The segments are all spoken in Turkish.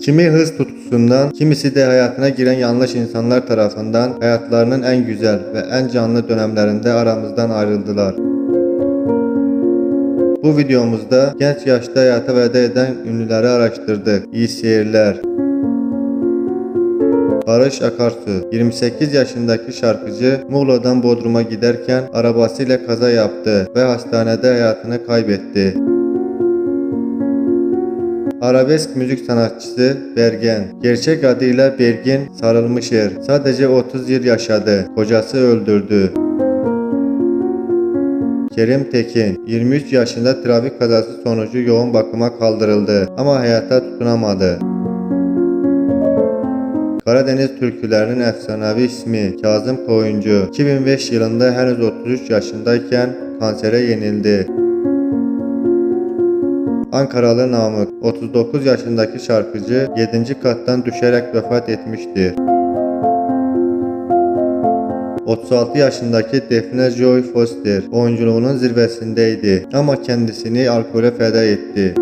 Kimi hız tutkusundan, kimisi de hayatına giren yanlış insanlar tarafından hayatlarının en güzel ve en canlı dönemlerinde aramızdan ayrıldılar. Bu videomuzda genç yaşta hayata veda eden ünlüleri araştırdık. İyi seyirler. Barış Akarsu 28 yaşındaki şarkıcı Muğla'dan Bodrum'a giderken arabasıyla kaza yaptı ve hastanede hayatını kaybetti. Arabesk müzik sanatçısı Bergen. Gerçek adıyla Bergin Sarılmışer. Sadece 30 yıl yaşadı. Kocası öldürdü. Kerim Tekin 23 yaşında trafik kazası sonucu yoğun bakıma kaldırıldı ama hayata tutunamadı. Karadeniz türkülerinin efsanevi ismi Kazım Koyuncu 2005 yılında henüz 33 yaşındayken kansere yenildi. Ankaralı Namık 39 yaşındaki şarkıcı 7. kattan düşerek vefat etmiştir. 36 yaşındaki Defne Joy Foster oyunculuğunun zirvesindeydi ama kendisini alkole feda etti.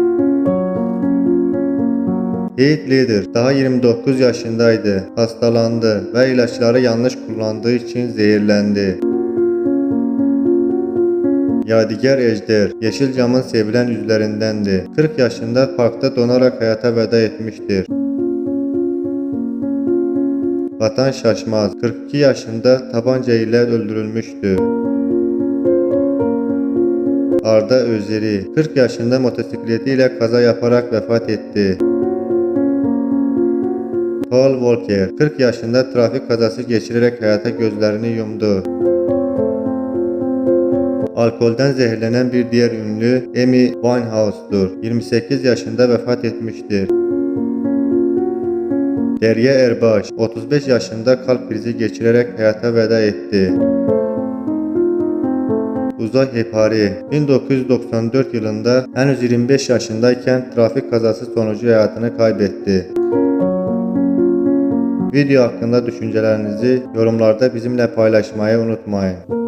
Heath Ledger daha 29 yaşındaydı, hastalandı ve ilaçları yanlış kullandığı için zehirlendi. Yadigar Ejder, Yeşilcam'ın sevilen yüzlerindendi. 40 yaşında parkta donarak hayata veda etmiştir. Vatan Şaşmaz, 42 yaşında tabanca ile öldürülmüştü. Arda Özeri, 40 yaşında motosikletiyle kaza yaparak vefat etti. Paul Walker, 40 yaşında trafik kazası geçirerek hayata gözlerini yumdu. Alkolden zehirlenen bir diğer ünlü Amy Winehouse'dur. 28 yaşında vefat etmiştir. Derya Erbaş, 35 yaşında kalp krizi geçirerek hayata veda etti. Uzay Hepari, 1994 yılında henüz 25 yaşındayken trafik kazası sonucu hayatını kaybetti. Video hakkında düşüncelerinizi yorumlarda bizimle paylaşmayı unutmayın.